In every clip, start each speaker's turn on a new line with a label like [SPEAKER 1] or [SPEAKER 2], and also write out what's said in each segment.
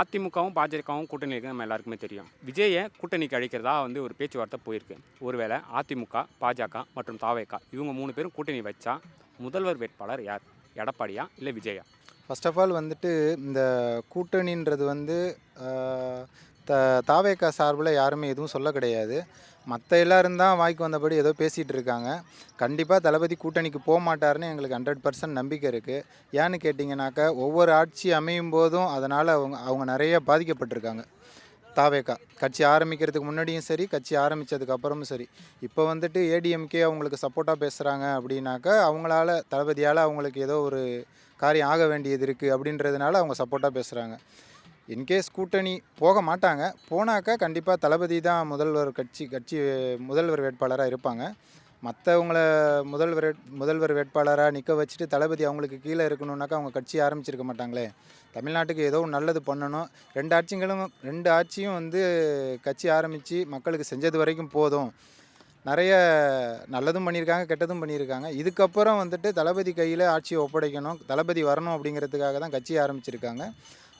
[SPEAKER 1] அதிமுகவும் பாஜகவும் கூட்டணி இருக்கு நம்ம எல்லாருக்குமே தெரியும். விஜயை கூட்டணிக்கு அழைக்கிறதா வந்து ஒரு பேச்சுவார்த்தை போயிருக்கு. ஒருவேளை அதிமுக பாஜக மற்றும் தாவேகா இவங்க மூணு பேரும் கூட்டணி வச்சா முதல்வர் வேட்பாளர் யார்? எடப்பாடியா இல்லை விஜயா?
[SPEAKER 2] ஃபர்ஸ்ட் ஆஃப் ஆல் வந்துட்டு இந்த கூட்டணின்றது வந்து த தாவேக்கா சார்பில் யாருமே எதுவும் சொல்ல கிடையாது. மற்ற எல்லோரும் தான் வாய்க்கு வந்தபடி ஏதோ பேசிகிட்டு இருக்காங்க. கண்டிப்பாக தளபதி கூட்டணிக்கு போக மாட்டாருன்னு எங்களுக்கு ஹண்ட்ரட் பர்சன்ட் நம்பிக்கை இருக்குது ஏன்னு கேட்டிங்கனாக்கா ஒவ்வொரு ஆட்சி அமையும் போதும் அதனால் அவங்க அவங்க நிறைய பாதிக்கப்பட்டிருக்காங்க. தாவேக்கா கட்சி ஆரம்பிக்கிறதுக்கு முன்னாடியும் சரி கட்சி ஆரம்பித்ததுக்கு அப்புறமும் சரி. இப்போ வந்துட்டு ஏடிஎம்கே அவங்களுக்கு சப்போர்ட்டாக பேசுகிறாங்க அப்படின்னாக்கா அவங்களால தளபதியால் அவங்களுக்கு ஏதோ ஒரு காரியம் ஆக வேண்டியது இருக்குது அப்படின்றதுனால அவங்க சப்போர்ட்டாக பேசுகிறாங்க இன்கேஸ் கூட்டணி போக மாட்டாங்க. போனாக்கா கண்டிப்பாக தளபதி தான் முதல்வர் கட்சி கட்சி முதல்வர் வேட்பாளராக இருப்பாங்க. மற்றவங்கள முதல்வர் முதல்வர் வேட்பாளராக நிற்க வச்சுட்டு தளபதி அவங்களுக்கு கீழே இருக்கணுன்னாக்கா அவங்க கட்சி ஆரம்பிச்சிருக்க மாட்டாங்களே. தமிழ்நாட்டுக்கு ஏதோ நல்லது பண்ணணும். ரெண்டு ஆட்சிகளும் ரெண்டு ஆட்சியும் வந்து கட்சி ஆரம்பித்து மக்களுக்கு செஞ்சது வரைக்கும் போதும். நிறைய நல்லதும் பண்ணியிருக்காங்க கெட்டதும் பண்ணியிருக்காங்க. இதுக்கப்புறம் வந்துட்டு தளபதி கையில் ஆட்சியை ஒப்படைக்கணும் தளபதி வரணும் அப்படிங்கிறதுக்காக தான் கட்சி ஆரம்பிச்சிருக்காங்க.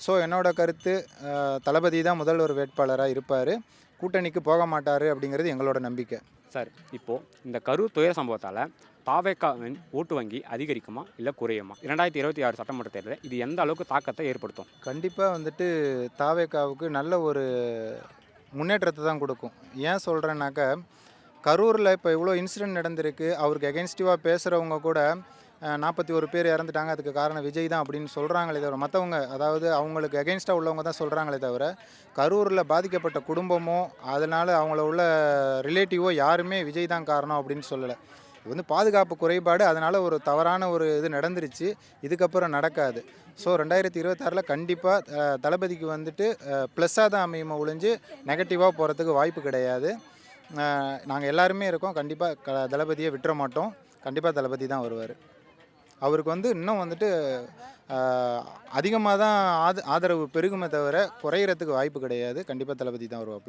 [SPEAKER 2] ஸோ என்னோட கருத்து தளபதி தான் முதல்வர் வேட்பாளராக இருப்பார். கூட்டணிக்கு போக மாட்டார் அப்படிங்கிறது எங்களோட நம்பிக்கை.
[SPEAKER 1] சார் இப்போது இந்த கரூர் துயர சம்பவத்தால் தாவேக்காவின் ஓட்டு வங்கி அதிகரிக்குமா இல்லை குறையுமா? இரண்டாயிரத்தி இருபத்தி ஆறு சட்டமன்ற தேர்தலில் இது எந்த அளவுக்கு தாக்கத்தை ஏற்படுத்தும்?
[SPEAKER 2] கண்டிப்பாக வந்துட்டு தாவேக்காவுக்கு நல்ல ஒரு முன்னேற்றத்தை தான் கொடுக்கும். ஏன் சொல்கிறேன்னாக்கா கரூரில் இப்போ இவ்வளோ இன்சிடென்ட் நடந்திருக்கு. அவருக்கு எகென்ஸ்டிவாக பேசுகிறவங்க கூட நாற்பத்தி ஒரு பேர் இறந்துட்டாங்க அதுக்கு காரணம் விஜய் தான் அப்படின்னு சொல்கிறாங்களே தவிர மற்றவங்க அதாவது அவங்களுக்கு எகென்ஸ்டாக உள்ளவங்க தான் சொல்கிறாங்களே தவிர கரூரில் பாதிக்கப்பட்ட குடும்பமோ அதனால் அவங்கள உள்ள ரிலேட்டிவோ யாருமே விஜய் தான் காரணம் அப்படின்னு சொல்லலை. இது வந்து பாதுகாப்பு குறைபாடு அதனால் ஒரு தவறான ஒரு இது நடந்துருச்சு இதுக்கப்புறம் நடக்காது. ஸோ ரெண்டாயிரத்தி இருபத்தாறில் கண்டிப்பாக தளபதிக்கு வந்துட்டு ப்ளஸ்ஸாக தான் அமையுமா ஒழிஞ்சு நெகட்டிவாக போகிறதுக்கு வாய்ப்பு கிடையாது. நாங்கள் எல்லாருமே இருக்கோம் கண்டிப்பாக க தளபதியை விட்டுற மாட்டோம் கண்டிப்பாக தளபதி தான் வருவார். அவருக்கு வந்து இன்னும் வந்துட்டு அதிகமாக தான் ஆத ஆதரவு பெருகுமே தவிர குறையிறதுக்கு வாய்ப்பு கிடையாது. கண்டிப்பாக தளபதி தான் வருவாப்பில்.